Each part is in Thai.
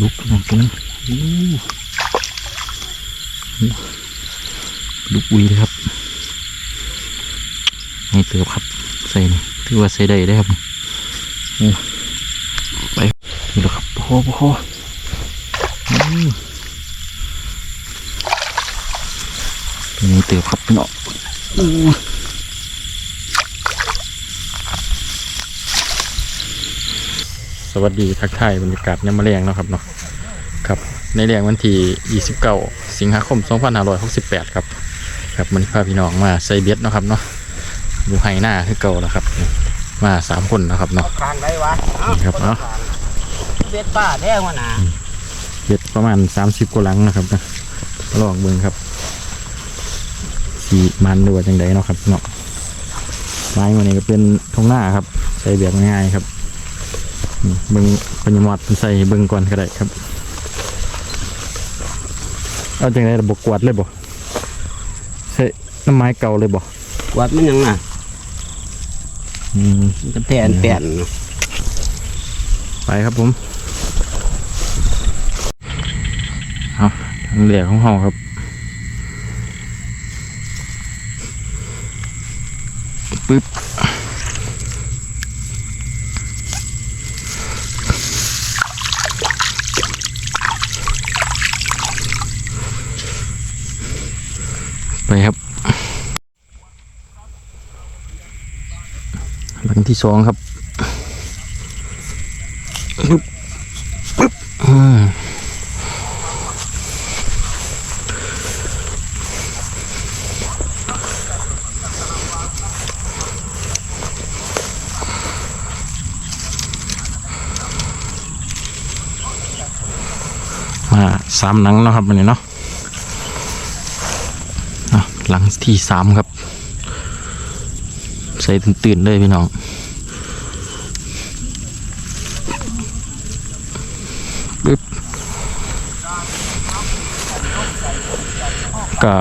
ลุกลงตรงนี้อู้หูลุกวีเลยครับนี่เติบครับใส่นี่ถือว่าใส่ได้ได้ครับไปนี่แหละครับโอ้โหโอ้โหอืมตัวนี้เติบครับพี่น้อง สวัสดีทักทายบรรยากาศยามมะแรงเนาะครับเนาะครับในแรงวันที่29 สิงหาคม 2568 ครับครับมันพาพี่น้องมาใส่เบ็ดเนาะครับเนาะอยู่ไฮหน้าคือเก่าแล้วครับ มาสามคนนะครับเนาะทางไรวะนี่ครับเนาะเบ็ดป้าแดงวะนะเบ็ดประมาณ 30กว่าหลังนะครับนะลองเบิ่งครับสีมันดูว่าจังไดเนาะครับเนาะไม้มันนี่ก็เป็นทงหน้าครับใส่แบบง่ายๆครับ นี่เบิ่งปัญญมอดเป็นใส่เบิ่งก่อนก็ได้ครับ เอาจังไดระบบกวาดเลยบ่ใส่น้ำไม้เก่าเลยบ่วัดมันยังน่ะอืมมันจะแผ่นแผ่นเนาะไปครับผมเอาทางเหลียของเฮาครับปึ๊บไปครับ หลังที่สองครับปึ๊บปึ๊บอืมมาสามหนังนะครับวันนี้เนาะอะหลังที่สามครับ ใส่ตื่นๆเลยพี่น้อง ก็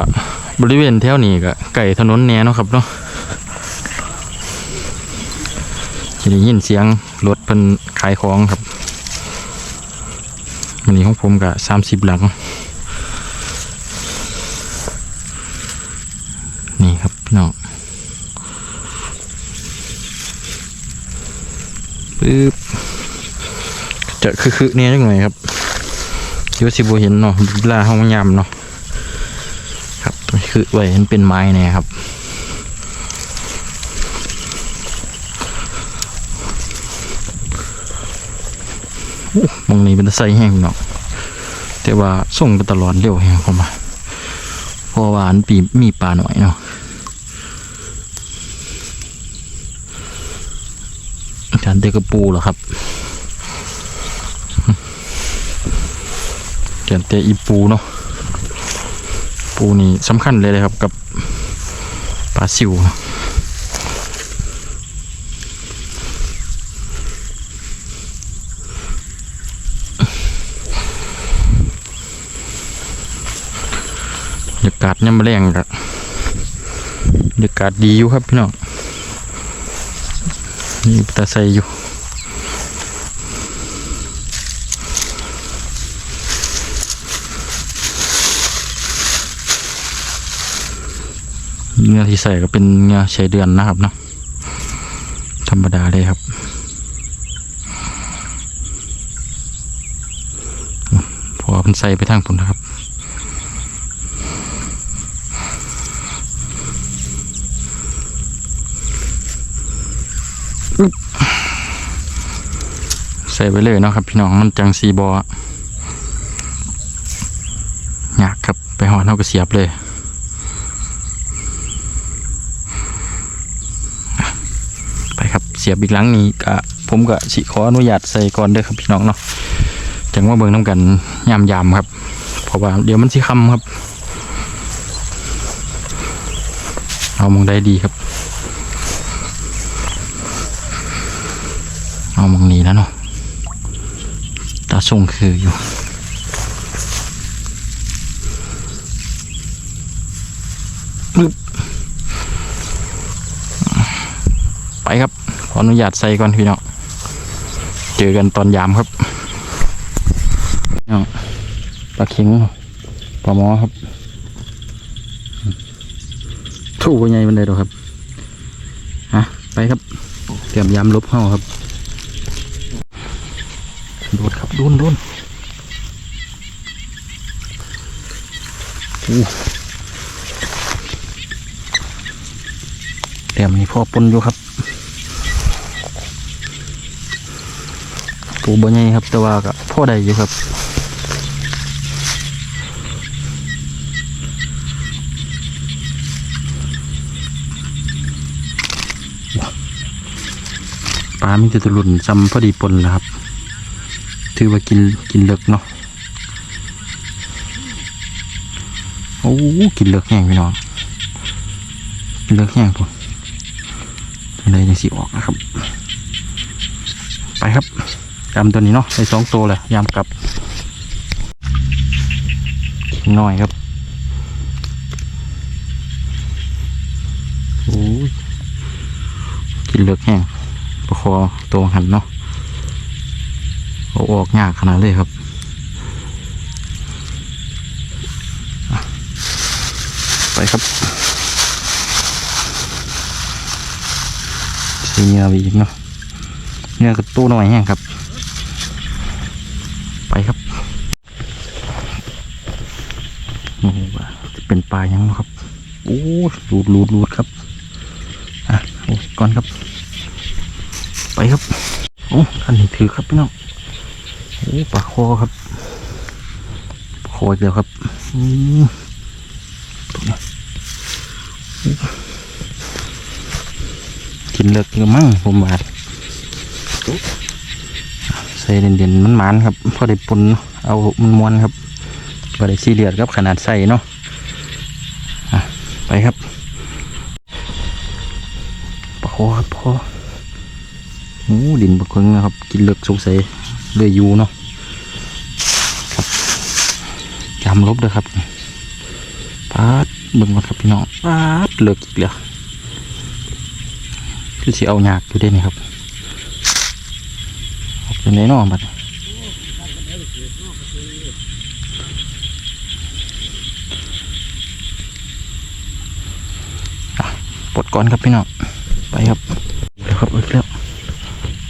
บริเวณแถวนี้ก็ไก่ถนนแหน่เนาะครับเนาะจะได้ยินเสียงรถเพิ่นขายของครับวันนี้ของผมก็สามสิบหลัง นี่ครับพี่น้องปึ๊บจะคือๆเนี่ยจังหน่อยครับคิดว่าสิบเห็นเนาะลาห้องยำเนาะ คือไว้เห็นเป็นไม้นี่ยครับมองนี้เป็นตะไซแห้งเนาะแต่ว่าส่งไปตลอดเร็วแห้งเข้ามาเพราะว่าอันปีมีปลาหน่อยเนาะอาจารย์เด็กกระปูเหรอครับเขียนเตอีปูเนาะ ปูนี่สำคัญเลยเลยครับกับปลาซิวเนาะบรรยากาศย่ำแรงครับบรรยากาศดีอยู่ครับพี่น้องนี่ตาใสอยู่ เนื้อที่ใส่ก็เป็นเนื้อใช้เดือนนะครับเนาะธรรมดาเลยครับพอมันใส่ไปทางผลนะครับใส่ไปเลยเนาะครับ พี่น้องมันจังสีบอหยากครับไปหอดเท่าก็เสียบเลย ไปครับ เสียบอีกหลังนี้ก็ผมก็สิขออนุญาตใส่ก่อนเด้อครับพี่น้องเนาะจังว่าเบิ่งน้ำกันยามยามครับเพราะว่าเดี๋ยวมันสิคำครับ เอามองได้ดีครับ เอามองนี้แล้วเนาะตาส่งคืออยู่ไปครับ ขออนุญาตใส่ก่อนพี่น้องเจอกันตอนยามครับเอาปลาเข็งปลาหมอครับถูกว่าไงมันได้หรอครับฮะไปครับเตรียมยำลบเข้าครับโดดครับโดนโดนเตรียมนี่พ่อปนอยู่ครับ ปูบ่ใหญ่ครับ แต่ว่าก็พ่อได้อยู่ครับปลามีแต่ตัวหลุ่นซ้ำพอดีปนนะครับ ถือว่ากินกินเลิกเนาะโอ้กินเลิกแห้งพี่น้องกินเลิกแห้งพุ่นอะไรยังสีออกนะครับ ไปครับ ยำตัวนี้เนาะใส่สองตัวเลยยำกับน้อยครับโอ้ยกินเลิกแห้งประคอตัวหันเนาะเอาออกยากขนาดเลยครับไปครับใส่เนื้อไปอีกเนาะเนื้อกับตู้หน่อยแห้งครับ ไปครับโอ้โหว่าจะเป็นปลายังนะครับโอ้รูดรูดรูดครับอะโอ้ยก่อนครับ ไปครับโอ้ท่านนี้ถือครับพี่น้องโอ้ปลาคอครับคออีกแล้วครับอืมตัวนี้กินเลิกเงมั่งผมบาดใส่เด่นๆมันมันครับพอได้ปุ่นเอามันมวนครับพอได้ซีเรียสครับขนาดใส่เนาะ ไปครับปลาคอครับพอโอ้ดินบกเคิงนะครับ กินเลือกสงสัยเลยอยู่เนาะครับจำลบเลยครับปาดเบิ่งก่อนครับพี่น้องปาดเลือกอีกแล้วคือสิเอาหยากอยู่ได้นี่ครับเป็นไรเนาะบัดะปลด ก่อนครับพี่น้องไปครับเดี๋ยวครับเอีกแล้ว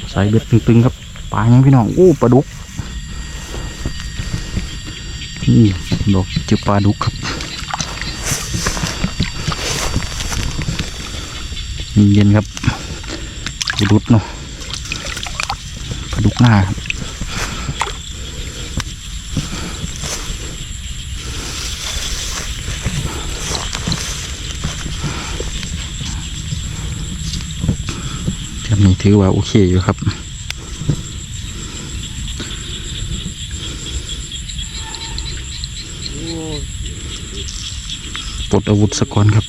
ใส่เบ็ดตึงๆครับปลายังพี่น้องโอ้ปลาดุกนี่ดอกเจอปลาดุกครับเย็นครับปลาดุกเนาะปลาดุกหน้าครับแบบนี้ ถือว่าโอเคอยู่ครับ ปลดอาวุธสะก่อนครับ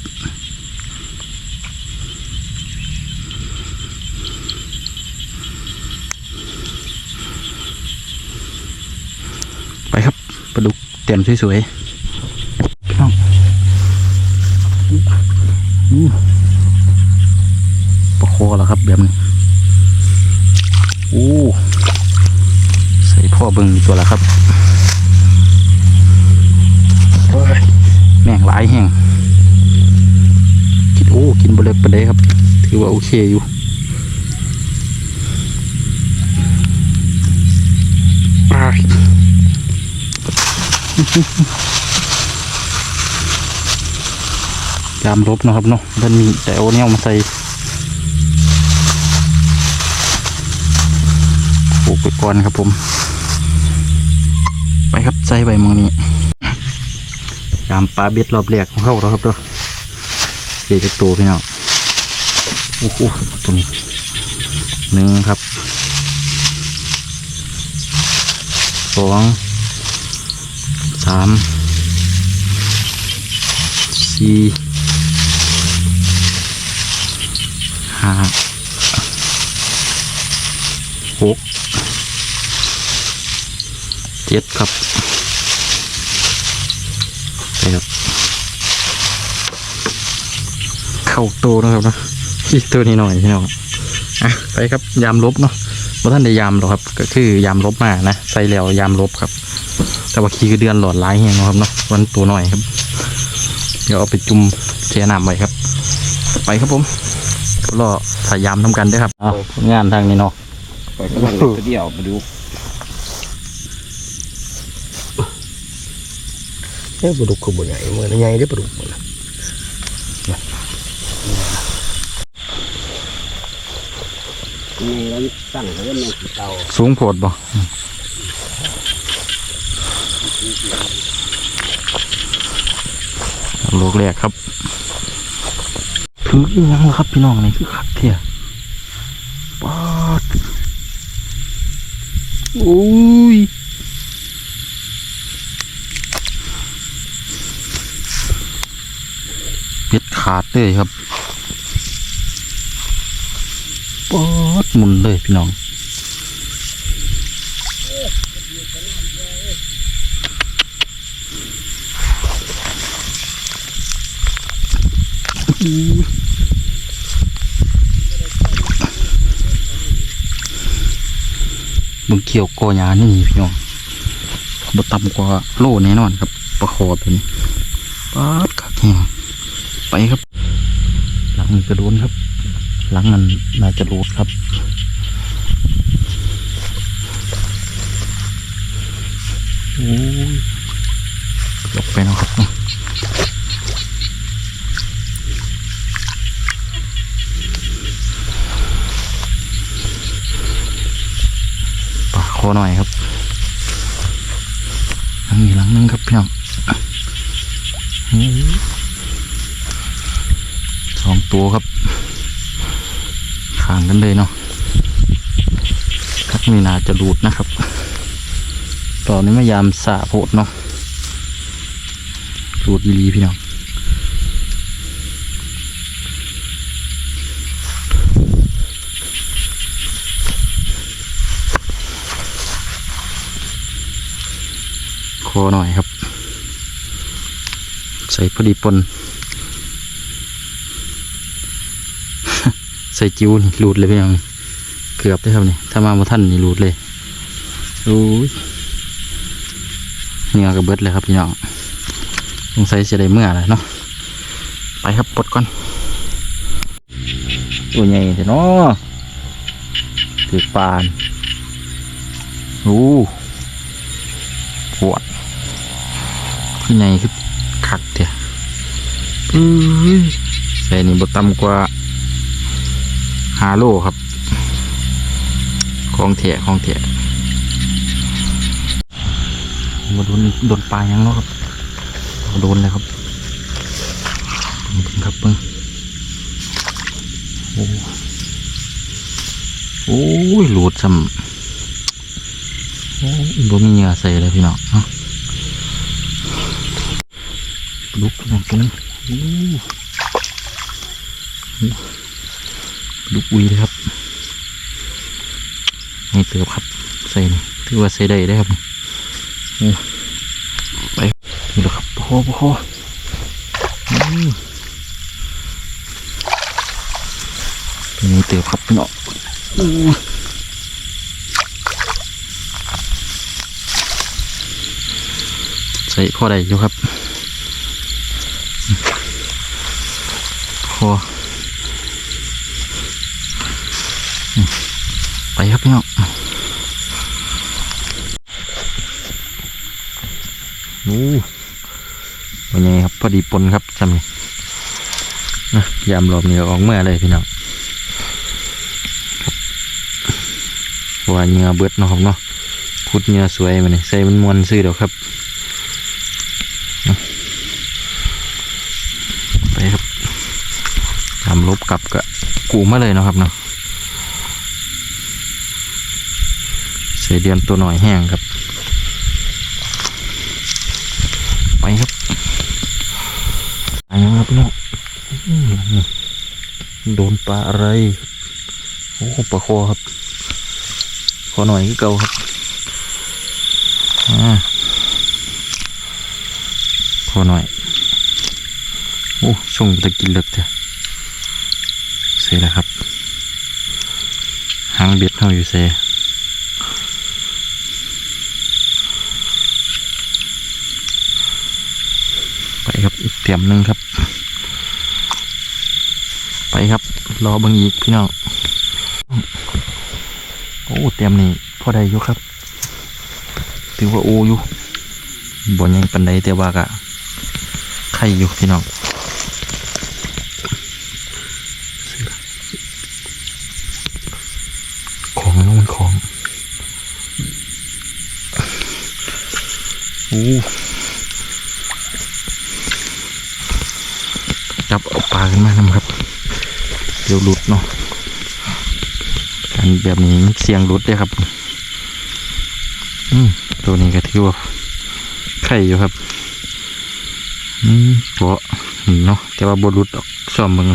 ไปครับปลาดุกเต็มสวยๆเองอู้ปลาคอแล้วครับแบบนี้ โอ้ใส่พ่อเบิ่งอีกตัวละครับโอ้ยแม่งหลายแห้งกินโอ้กินบะเล็กไปเลยครับ ถือว่าโอเคอยู่ปลายามลบเนาะครับเนาะด้านนี้แต่เอาเนี่ยมาใส่ โอ้ไปก่อนครับผม ไปครับใส่ใบมองนี้ยามปลาเบ็ดรอบแรกของเขาแล้วครับเด้อเจ๊จะโตพี่น้องโอ้โหตรงนี้หนึ่งครับสองสามสี่ห้าหก เจ็ดครับไปครับเข้าโตนะครับนะอีกตัวนี้หน่อยพี่น้องอะไปครับยามลบเนาะบ่ท่านได้ยามหรอกครับ ก็คือยามลบมานะใส่แล้วยามลบครับ แต่ว่าขี้คือเดือนหลอดหลายแหงเนะครับเนาะวันตัวหน่อยครับ เดี๋ยวเอาไปจุ่มแช่น้ำไว้ครับ ไปครับผมรอสายามทำกันด้วยครับงานทางนี้เนาะไปกำลังเดียวมาดู เอ้ยปลาดุกคือบ่ใหญ่เหมือนใหญ่ได้อปลาดุกมันน่ะนี่แล้วตั้งไว้ในเตาสูงโผดบ่ลูกแรกครับถืออีกยังล่ะครับพี่น้องนี่คือขักเทียปาดโอ้ยเป็ด ขาดเลยครับปาดมุนเลยพี่น้องมึงเกี่ยวกอยานี่พี่น้องบ่ต่ำกว่าโลแน่นอนครับ ประคอตัวนี้ปาดคักแห้ง ไปครับ หลังมันกระโดนครับ หลังมันน่าจะรูดครับโอ้ยหลบไปนะครับเนาะปากคอหน่อยครับหลังนี้หลังนึงครับพี่น้องโอ้ยสอง ตัวครับขางกันเลยเนาะครับมีนาจะรูดนะครับ ตอนนี้มายามสาโพดเนาะรูดอีหลีพี่น้องคอหน่อยครับ ใส่พอดีปน ส่จิ้วนี่รูดเลยพี่น้องเกือบได้ครับนี่ถ้ามาบ่ท่านนี่รูดเลยโอ้ยเหงื่อกระเบิดเลยครับพี่น้องสงสัยจะได้เมื่อแล้วเนาะไปครับปลดก่อนตัวใหญ่เถอะเนาะถือปานโอ้ปวดคือใหญ่คือคักเถอะอื้อใส่นี่บต่ำกว่าาโลครับ ของเถะของเถะมาโดนโดนปลายังเนาะครับโดนเลยครับเบิ่งครับเบิ้งโอ้โอ้ยหลุดซ้ำโอ้ยบ่มีเหงื่อใส่เลยพี่น้องเนาะลุกน้องตัวนี้ โอ้ลุกอุยเลยครับนี่เติบครับ ใส่นี่ถือว่าใส่ได้ได้ครับไปนี่แหละครับโอ้โหอืมตัวนี้เติบครับพี่น้องอู้ใส่ข้อใดอยู่ครับข้อมไป ครับพี่น้องโอ้วันนี้ครับพอดีปนครับจำนะยามรอบนี้ออกเมื่อเลยพี่น้องวัว่าเงือเบิดเนาะครับเนาะพุดเงือสวยมันนี่ใส่มันมวนซื้อเดี๋ยวครับไปครับทำลบกลับกะกูมาเลยเนาะครับเนาะใส่ เดือนตัวหน่อยแห้งครับ ไปครับไปยังครับพี่น้องโดนปลาอะไร โอ้ปลาคอครับขอหน่อยก็เก่าครับอ่าขอหน่อย โอ้ช่วงตะกินเลิกเถอะเสร็จแล้วครับ หางเบ็ดเท่าอยู่เสครับอีก เตรียมหนึ่งครับ ไปครับ รอบางอีกพี่น้อง โอ้เตรียมนี่พอได้อยู่ครับถือว่าโออยู่บ่ยังปันใดแต่ว่ากะไข่อยู่พี่น้องของน้องมันของโอ้จับ เอาปลาขึ้นมานำครับเดี๋ยวหลุดเนาะการแบบนี้เสียงหลุดเลยครับ อืมตัวนี้ก็ถือว่าไข่อยู่ครับอืมเบาะเนาะแต่ว่าบหลุดออกซ่อมมึง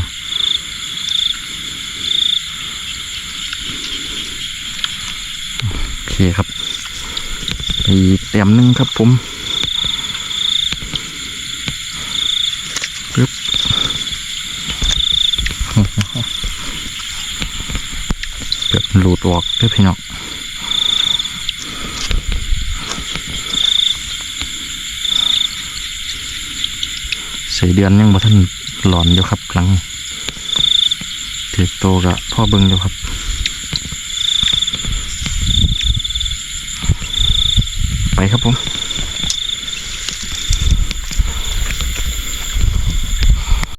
โอเคครับอีกเต็มหนึ่งครับผมปึ๊บ เกือบ หลุดออกเด้วยพี่น้องใส่เดือนยังบ่ท่านหลอนอยู่ครับครั้งเถือโตกะพ่อเบิ่งอยู่ครับไปครับผม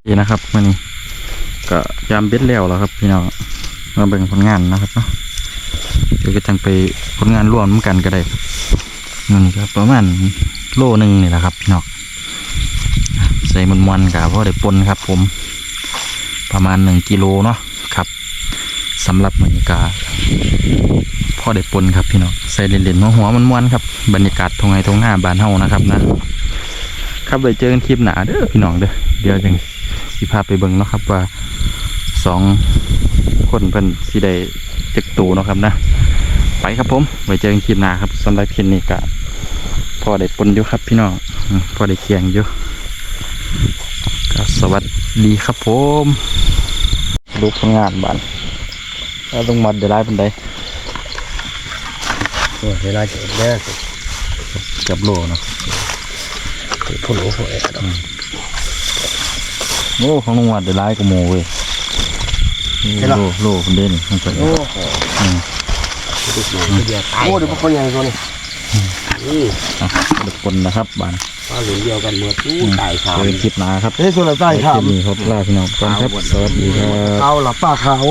นี่นะครับมื่อนี้ก็ยามเบ็ดแล้วแล้วครับพี่น้อง มาเบิ่งผลงานนะครับเนาะเดี๋ยวก็จังไปผลงานร่วมกันก็ได้ครับนั่นก็ประมาณโลหนึ่งนี่แหละครับพี่น้องใส่มันมันๆกับพ่อได้ปนครับ ผม ประมาณหนึ่งกิโลเนาะครับสำหรับบรรยากาศพ่อได้ปนครับพี่น้องใส่เล่นๆหัวหัวมันมันๆครับบรรยากาศทงไงทงหน้าบานเฮานะครับนะครับไปเจอกันคลิปหนาเด้อพี่น้องเด้อเดี๋ยวจังสิพาไปเบิ่งเนาะครับว่าสอง คนเพิ่นสิได้จักตูเนาะครับนะ ไปครับผมไว้เจอกันคลิปหน้าครับสำหรับคลิปนี้ก็พอได้ปนอยู่ครับพี่น้องอืมพอได้เคียงอยู่ก็สวัสดีครับผมดูผลงานบ้านแล้วต้องมัดเดี๋ยวได้เป็นไดโอ้ยเวลาเจ็บแน่เกือบโลเนาะผู้หลงผู้แอบดอกโอ้ของลุงวัดเดี๋ยวได้ก็โมเว้ย โลโลคนเด่นมันเป็นโอ้โหดูหนูเดียวตายโอ้เดี๋ยวพวกคนใหญ่ตัวนี้นี่อะเด็กคนนะครับบ้านปลาหลุมเดียวกันหมดอู้ตายขาวเจอกันคลิปหน้าครับเฮ้ยส่วนละใต้คข้าลิวปนี้ครับลาพี่น้องก่อนครับสวัสดีครับเอาละป้าขาว